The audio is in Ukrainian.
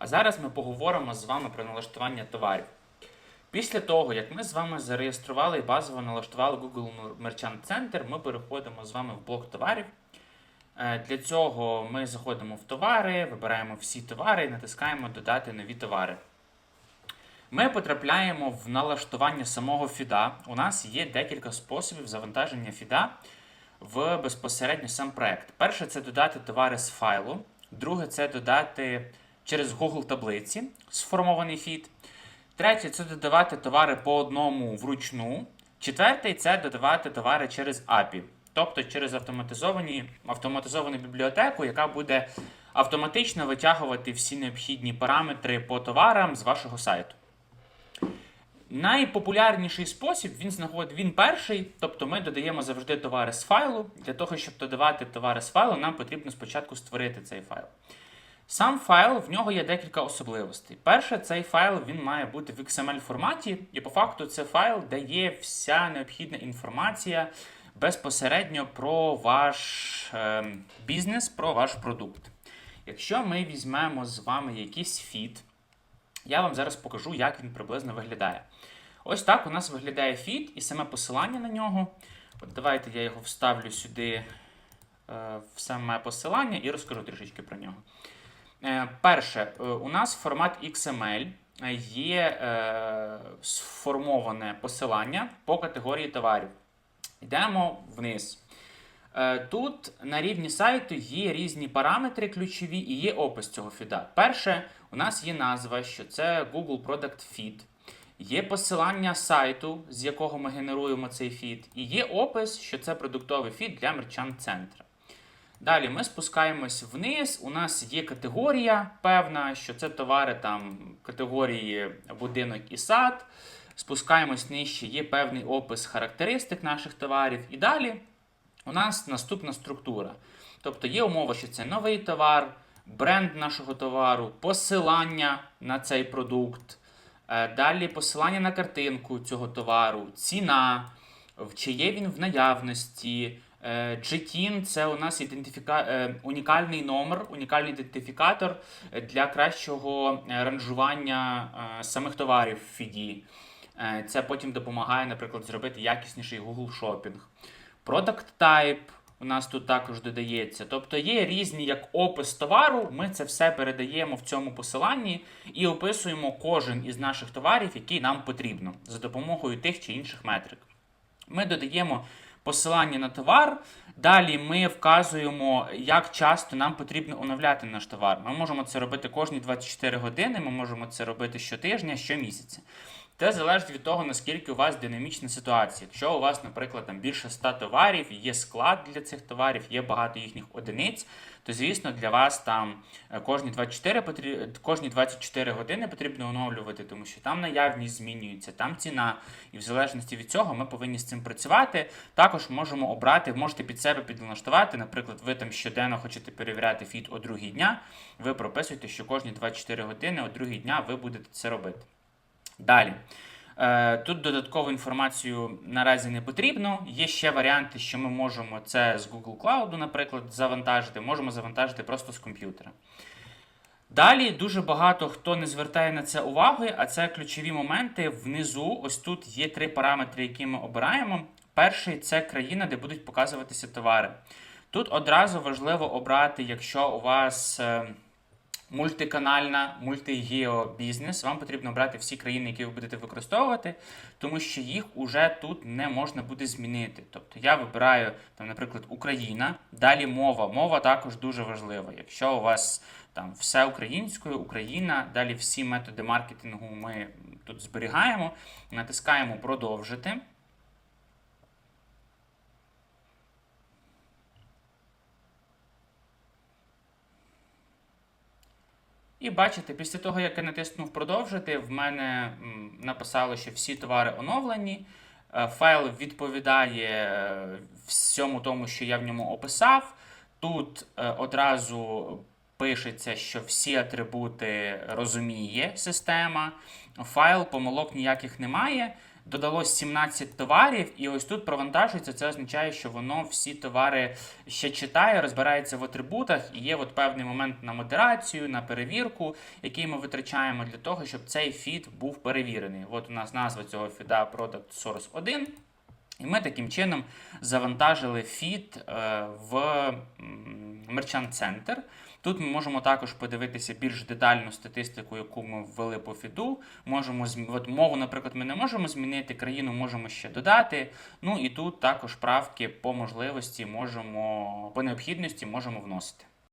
А зараз ми поговоримо з вами про налаштування товарів. Після того, як ми з вами зареєстрували і базово налаштували Google Merchant Center, ми переходимо з вами в блок товарів. Е, Для цього ми заходимо в товари, вибираємо всі товари і натискаємо Додати нові товари. Ми потрапляємо в налаштування самого фіда. У нас є декілька способів завантаження фіда в безпосередньо сам проект. Перше це додати товари з файлу. Друге це додати через Google таблиці сформований фід. Третє це додавати товари по одному вручну. Четвертий це додавати товари через API, тобто через автоматизовані, автоматизовану бібліотеку, яка буде автоматично витягувати всі необхідні параметри по товарам з вашого сайту. Найпопулярніший спосіб він знаходить він перший, тобто ми додаємо завжди товари з файлу. Для того, щоб додавати товари з файлу, нам потрібно спочатку створити цей файл. Сам файл в нього є декілька особливостей. Перше, цей файл він має бути в XML форматі, і по факту це файл, де є вся необхідна інформація безпосередньо про ваш е, бізнес, про ваш продукт. Якщо ми візьмемо з вами якийсь фід, я вам зараз покажу, як він приблизно виглядає. Ось так у нас виглядає фід і саме посилання на нього. От давайте я його вставлю сюди е, в саме посилання і розкажу трішечки про нього. Е, Перше, е, у нас формат XML е, є сформоване посилання по категорії товарів. Йдемо вниз. Тут на рівні сайту є різні параметри ключові і є опис цього фіда. Перше, у нас є назва, що це Google Product Feed. Є посилання сайту, з якого ми генеруємо цей фід, і є опис, що це продуктовий фід для мерчант центра. Далі ми спускаємось вниз. У нас є категорія певна, що це товари там категорії будинок і сад. Спускаємось нижче, є певний опис характеристик наших товарів. І далі у нас наступна структура. Тобто є умова, що це новий товар, бренд нашого товару, посилання на цей продукт. Е, Далі посилання на картинку цього товару, ціна, чи є він в наявності. Е, GTIN – це у нас ідентифіка... е, унікальний номер, унікальний ідентифікатор е, для кращого ранжування самих товарів в фіді. Це потім допомагає, наприклад, зробити якісніший Google Shopping. Product Type у нас тут також додається. Тобто є різні як опис товару. Ми це все передаємо в цьому посиланні і описуємо кожен із наших товарів, який нам потрібно, за допомогою тих чи інших метрик. Ми додаємо посилання на товар. Далі ми вказуємо, як часто нам потрібно оновляти наш товар. Ми можемо це робити кожні 24 години, ми можемо це робити щотижня, щомісяця. Це залежить від того, наскільки у вас динамічна ситуація. Якщо у вас, наприклад, там більше 100 товарів, є склад для цих товарів, є багато їхніх одиниць, то звісно для вас там е, кожні 24, потріб... кожні 24 години потрібно оновлювати, тому що там наявність змінюється, там ціна. І в залежності від цього ми повинні з цим працювати. Також можемо обрати, можете під себе підналаштувати. Наприклад, ви там щоденно хочете перевіряти фіт о другій дня. Ви прописуєте, що кожні 24 години о другій дня ви будете це робити. Далі. Е, Тут додаткову інформацію наразі не потрібно. Є ще варіанти, що ми можемо це з Google Cloud, наприклад, завантажити, можемо завантажити просто з комп'ютера. Далі дуже багато хто не звертає на це уваги, а це ключові моменти. Внизу, ось тут є три параметри, які ми обираємо. Перший це країна, де будуть показуватися товари. Тут одразу важливо обрати, якщо у вас. Мультиканальна, мультигеобізнес. Вам потрібно обрати всі країни, які ви будете використовувати, тому що їх уже тут не можна буде змінити. Тобто я вибираю, там, наприклад, Україна, далі мова. Мова також дуже важлива. Якщо у вас там все українською, Україна, далі всі методи маркетингу ми тут зберігаємо, натискаємо продовжити. І бачите, після того, як я натиснув продовжити, в мене написало, що всі товари оновлені. Е, Файл відповідає е, всьому тому, що я в ньому описав. Тут е, одразу пишеться, що всі атрибути розуміє система. Файл, помилок ніяких немає. Додалось 17 товарів, і ось тут провантажується. Це означає, що воно всі товари ще читає, розбирається в атрибутах, і є от певний момент на модерацію, на перевірку, який ми витрачаємо для того, щоб цей фід був перевірений. От у нас назва цього фіда Product Source 1. І ми таким чином завантажили фід е, в м, Merchant Center. Тут ми можемо також подивитися більш детальну статистику, яку ми ввели по фіду. Можемо от мову, наприклад, ми не можемо змінити, країну можемо ще додати. Ну і тут також правки по можливості можемо, по необхідності можемо вносити.